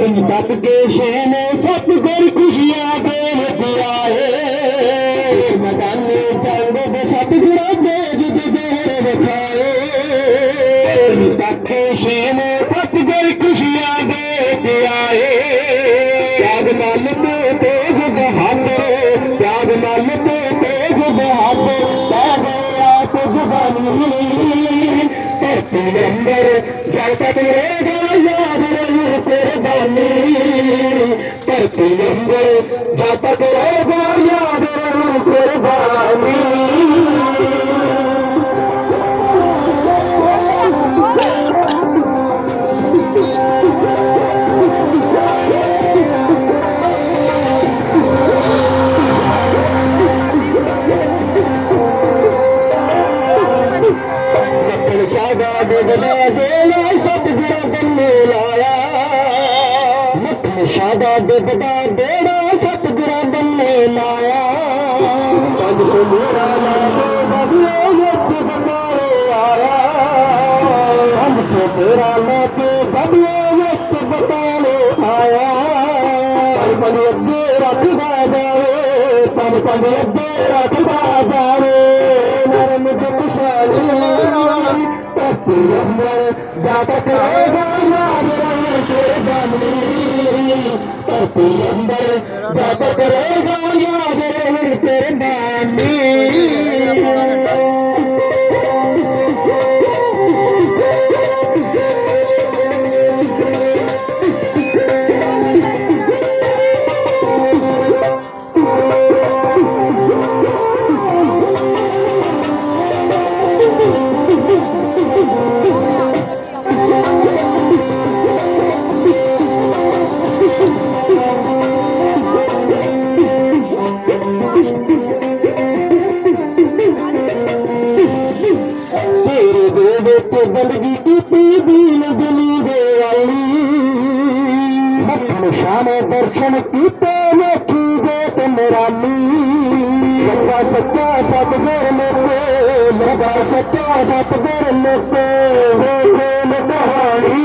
ਤੂੰ ਦੱਸ ਕੇ ਸ਼ੇਨੇ ਸਤਿਗੁਰ ਖੁਸ਼ੀਆਂ ਦੇ ਆਏ। ਮਦਾਨੇ ਜੰਗ ਦੇ ਸਤਿਗੁਰਾਂ ਦੇ ਜਿਦ ਦੇਰ ਵਿਖਾਏ। ਤੂੰ ਦੱਸ ਕੇ ਸ਼ੇਨੇ ਸਤਿਗੁਰ ਖੁਸ਼ੀਆਂ ਦੇ ਆਏ। ਯਾਦ ਨਾਲ ਤੇ ਤੇਜ ਬਹਾਦਰ ਯਾਦ ਨਾਲ ਤੇ ਤੇਜ ਬਹਾਦਰ ਲੈ ਗਿਆ ਤੇ ਧਰਤੀ ਅੰਦਰ ਜਲ ਤੱਕ ਕੁਰਬਾਨੀ ਧਰਤੀ ਅੰਦਰ ਜਲ ਤੱਕ ਰਹੇਗਾ ਯਾਦ ਰਹੂ ਕੁਰਬਾਨੀ ਮੱਖਣ ਸਾਦਾ ਡੁੱਬਦਾ ਦੇਲਾ ਸਤਿਗੁਰਾਂ ਬੰਨੇ ਲਾਇਆ ਸਾਦਾ ਡੁੱਬਦਾ ਦੇਲਾ ਸਤਿਗੁਰਾਂ ਬੰਨੇ ਲਾਇਆ ਪੰਜ ਸੌ ਮੇਰਾ ਲਾਗੇ ਬਦਲੇ ਵਿੱਚ ਬਤਾਰੇ ਆਇਆ। ਪੰਜ ਸੌ ਮੇਰਾ ਲਾਗੇ ਬਦਲੇ ਵਿੱਚ ਬਤਾਰੇ ਆਇਆ। ਪੰਜ ਪੰਜ ਅੱਗੇ ਰੱਖਦਾ ਜਾਵੇ ਪੰਜ ਪੰਜ ਅੱਗੇ ਰੱਖਦਾ ਜਾਵੇ। ਨਰਮ ਜਪ ਸ਼ਾਲੀ ਧਰਤੀ ਅੰਦਰ ਜਾ ਤੱਕ ਰਹੇਗਾ ਯਾਦ ਰਹੇ ਕੁਰਬਾਨੀ ਧਰਤੀ ਅੰਦਰ ਜਾ ਵਿੱਚ ਬੰਦਗੀ ਕੀਤੀ ਦੀਨ ਦੁਨੀ ਦੇ ਆਈ ਮੱਖਣ ਸ਼ਾਮੇ ਦਰਸ਼ਨ ਕੀਤੇ ਵੇਖੀ ਜੋਤ ਨਿਰਾਲੀ। ਲੱਗਾ ਸੱਚਾ ਸਤਗੁਰ ਲੋਕੇ, ਲੱਗਾ ਸੱਚਾ ਸਤਗੁਰ ਲੋਕੇ, ਵੇਖੇ ਮਹਾਣੀ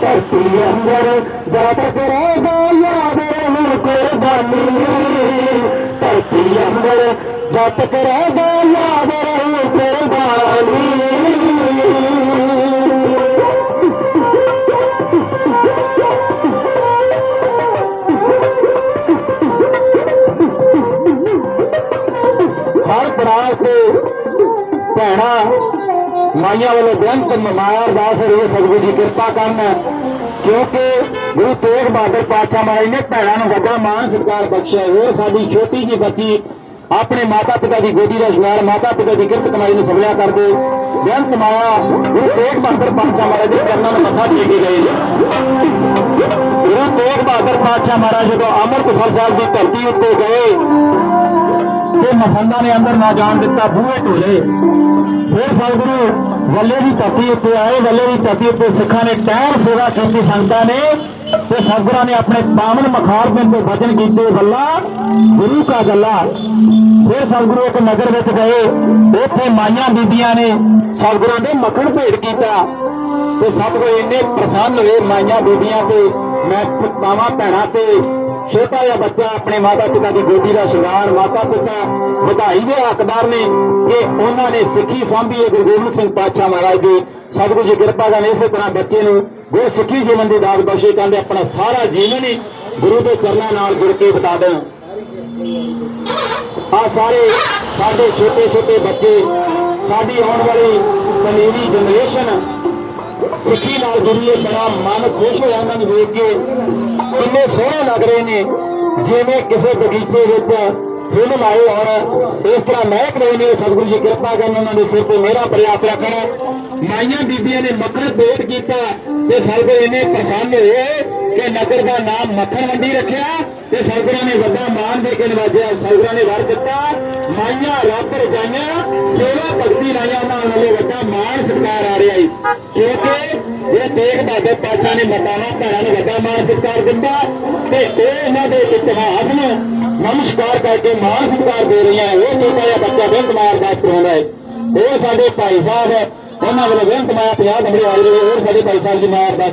ਧਰਤੀ ਅੰਦਰ ਜਾਤ ਕਰੇਗਾ ਯਾਦ ਰਹੂ ਕੁਰਬਾਨੀ। ਧਰਤੀ ਅੰਦਰ ਜਤ ਕਰੇਗਾ ਯਾਦ ਹਰ ਬਰਾਤ ਤੇ ਭੈਣਾ ਮਾਈਆਂ ਵੱਲੋਂ ਬੇਨਤ ਮਾਇਆ ਅਰਦਾਸ ਹੈ ਸਤਿਗੁਰੂ ਜੀ ਕਿਰਪਾ ਕਰਨ। ਕਿਉਂਕਿ ਗੁਰੂ ਤੇਗ ਬਹਾਦਰ ਪਾਤਸ਼ਾਹ ਮਹਾਰਾਜ ਨੇ ਭੈਣਾਂ ਨੂੰ ਵੱਡਾ ਮਾਣ ਸਤਿਕਾਰ ਬਖਸ਼ਿਆ ਹੈ ਸਾਡੀ ਛੋਟੀ ਜੀ ਬੱਚੀ ਆਪਣੇ ਮਾਤਾ ਪਿਤਾ ਦੀ ਗੋਦੀ ਦਾ ਸ਼ਿੰਗਾਰ ਮਾਤਾ ਪਿਤਾ ਦੀ ਕਿਰਤ ਕਮਾਈ ਨੂੰ ਸਭਲਿਆ ਕਰਦੇ। ਬੇਅੰਤ ਮਾਇਆ ਗੁਰੂ ਤੇਗ ਬਹਾਦਰ ਪਾਤਸ਼ਾਹ ਮਹਾਰਾਜ ਦੇ ਚਰਨਾਂ ਨੂੰ ਮੱਥਾ ਟੇਕ ਕੇ ਗਏ ਗੁਰੂ ਤੇਗ ਬਹਾਦਰ ਪਾਤਸ਼ਾਹ ਮਹਾਰਾਜ ਜਦੋਂ ਅੰਮ੍ਰਿਤਸਰ ਸਾਹਿਬ ਦੀ ਧਰਤੀ ਉੱਤੇ ਗਏ ਤੇ ਮਸੰਦਾਂ ਨੇ ਅੰਦਰ ਨਾ ਜਾਣ ਦਿੱਤਾ, ਬੂਹੇ ਢੋਲੇ। ਫਿਰ ਸਤਿਗੁਰੂ ਵੱਲੇ ਦੀ ਧਰਤੀ ਉੱਤੇ ਆਏ, ਵੱਲੇ ਦੀ ਧਰਤੀ ਉੱਤੇ ਸਿੱਖਾਂ ਨੇ ਟਹਿਰ ਸੇਵਾ ਕੀਤੀ, ਸੰਗਤਾਂ ਨੇ, ਤੇ ਸਤਿਗੁਰਾਂ ਨੇ ਆਪਣੇ ਪਾਵਨ ਮਖਾਰ ਬਿੰਦ ਤੇ ਵਚਨ ਕੀਤੇ ਵੱਲਾ ਗੁਰੂ ਕਾ ਗੱਲਾ। ਫਿਰ ਸਤਿਗੁਰੂ ਇੱਕ ਨਗਰ ਵਿੱਚ ਗਏ, ਉੱਥੇ ਮਾਈਆਂ ਬੀਬੀਆਂ ਨੇ ਸਤਿਗੁਰਾਂ ਦੇ ਮੱਖਣ ਭੇਟ ਕੀਤਾ। ਤੇ ਸਤਿਗੁਰੂ ਇੰਨੇ ਪ੍ਰਸੰਨ ਹੋਏ ਮਾਈਆਂ ਬੀਬੀਆਂ ਤੇ, ਮੈਂ ਮਾਵਾਂ ਭੈਣਾਂ ਤੇ ਛੋਟਾ ਜਿਹਾ ਬੱਚਾ ਆਪਣੇ ਮਾਤਾ ਪਿਤਾ ਦੀ ਗੋਦੀ ਦਾ ਸ਼ਿੰਗਾਰ ਮਾਤਾ ਪਿਤਾ ਵਧਾਈ ਦੇ ਹੱਕਦਾਰ ਨੇ ਕਿ ਉਹਨਾਂ ਨੇ ਸਿੱਖੀ ਸਾਂਭੀ ਹੈ, ਗੁਰੂ ਗੋਬਿੰਦ ਸਿੰਘ ਪਾਤਸ਼ਾਹ ਮਹਾਰਾਜ ਦੀ। ਸਤਿਗੁਰੂ ਜੀ ਕਿਰਪਾ ਕਰਨ ਇਸੇ ਤਰ੍ਹਾਂ ਬੱਚੇ ਨੂੰ ਗੋ ਸਿੱਖੀ ਜੀਵਨ ਦੀ ਦਾਤ ਬਖਸ਼ੇ ਕਹਿੰਦੇ, ਆਪਣਾ ਸਾਰਾ ਜੀਵਨ ਹੀ ਗੁਰੂ ਦੇ ਚਰਨਾਂ ਨਾਲ ਜੁੜ ਕੇ ਬਿਤਾ ਦੇਣ। ਆ ਸਾਰੇ ਸਾਡੇ ਛੋਟੇ ਛੋਟੇ ਬੱਚੇ, ਸਾਡੀ ਆਉਣ ਵਾਲੀ ਪਨੀਰੀ ਜਨਰੇਸ਼ਨ ਸਿੱਖੀ ਨਾਲ ਜੁੜੀ ਹੈ ਬੜਾ ਮਨ ਖੁਸ਼ ਹੋਇਆ ਇਹਨਾਂ ਨੂੰ ਵੇਖ ਕੇ। ਕਿੰਨੇ ਸੋਹਣੇ ਲੱਗ ਰਹੇ ਨੇ। ਜਿਵੇਂ ਕਿਸੇ ਬਗੀਚੇ ਵਿੱਚ ਫੁੱਲ ਲਾਏ ਹੋਣ। ਇਸ ਤਰ੍ਹਾਂ ਮਹਿਕ ਰਹੇ ਨੇ ਸਤਿਗੁਰੂ ਜੀ, ਕਿਰਪਾ ਕਰਨ ਉਹਨਾਂ ਦੇ ਸਿਰ ਤੇ ਮੇਰਾ ਪ੍ਰਯਾਸ ਰੱਖਣ। ਮਾਈਆਂ ਬੀਬੀਆਂ ਨੇ ਮੱਖਣ ਭੇਟ ਕੀਤਾ ਤੇ ਸਤਿਗੁਰੂ ਇਹਨੇ ਪ੍ਰਸੰਨ ਹੋਏ ਕਿ ਨਗਰ ਦਾ ਨਾਮ ਮੱਖਣ ਮੰਡੀ ਰੱਖਿਆ ਤੇ ਸਤਿਗੁਰਾਂ ਨੇ ਵੱਡਾ ਮਾਨ ਦੇ ਕੇ ਨਵਾਜਿਆ। ਸਤਿਗੁਰਾਂ ਨੇ ਵਰ ਦਿੱਤਾ। ਮਾਈਆਂ ਰੱਬ ਰਜਾਈਆਂ, ਸੇਵਾ ਭਗਤੀ ਲਾਈਆਂ ਉਹਨਾਂ ਵੱਲੋਂ ਵੱਡਾ ਮਾਣ ਸਤਿਕਾਰ ਆ ਰਿਹਾ ਹੈ ਕਿਉਂਕਿ ਇਹ ਤੇਗ ਬਹਾਦਰ ਪਾਤਸ਼ਾਹ ਨੇ ਮਤਾਵਾ ਭੈਣਾਂ ਨੂੰ ਵੱਡਾ ਮਾਣ ਸਤਿਕਾਰ ਦਿੱਤਾ ਤੇ ਉਹ ਇਹਨਾਂ ਦੇ ਇਤਿਹਾਸ ਨੂੰ ਨਮਸਕਾਰ ਕਰਕੇ ਮਾਣ ਸਤਿਕਾਰ ਦੇ ਰਹੀਆਂ ਉਹ ਛੋਟਾ ਜਿਹਾ ਬੱਚਾ ਬੇਨਤ ਮਾਰ ਅਰਦਾਸ ਕਰਾਉਂਦਾ ਹੈ। ਉਹ ਸਾਡੇ ਭਾਈ ਸਾਹਿਬ ਉਹਨਾਂ ਵੱਲੋਂ ਬੇਨਤ ਮਾਇਆ 50 ਨੰਬਰ ਆਈ ਉਹ ਸਾਡੇ ਭਾਈ ਸਾਹਿਬ ਦੀ ਮਾਰ ਅਰਦਾਸ